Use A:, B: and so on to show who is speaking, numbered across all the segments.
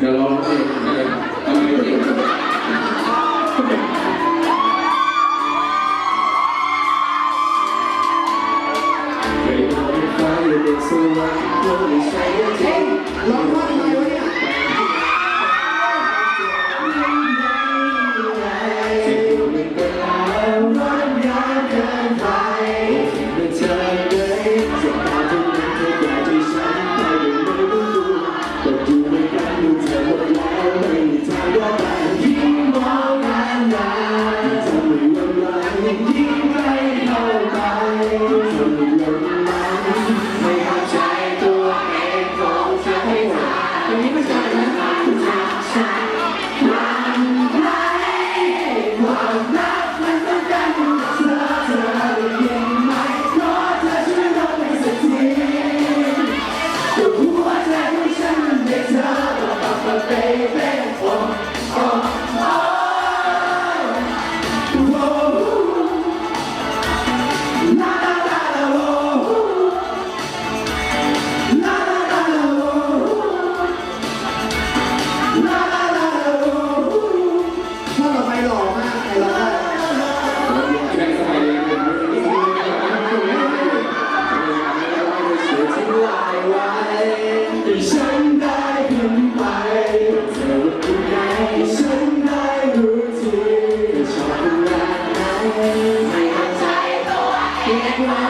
A: เดี๋ยองะพี่ไม่เป็
B: นไม่
C: เป็
B: นจริงไม่ต้องไปฟ้าอยู่ในสว
C: รร
B: ค์คนใช้ใจ เป็นนักกีฬา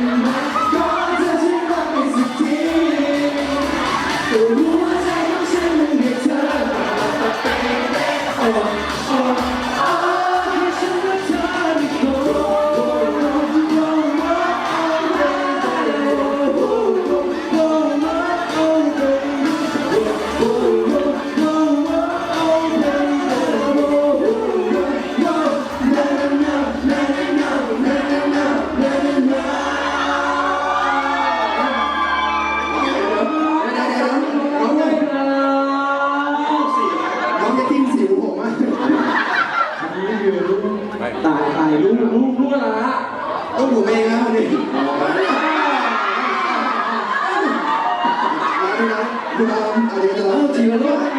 B: รู้รู้กั
C: นแล้วนะ ต้องผมเองนะวันนี้
B: คุณอามอะไรกันล่ะจริงหรือเป
C: ล่า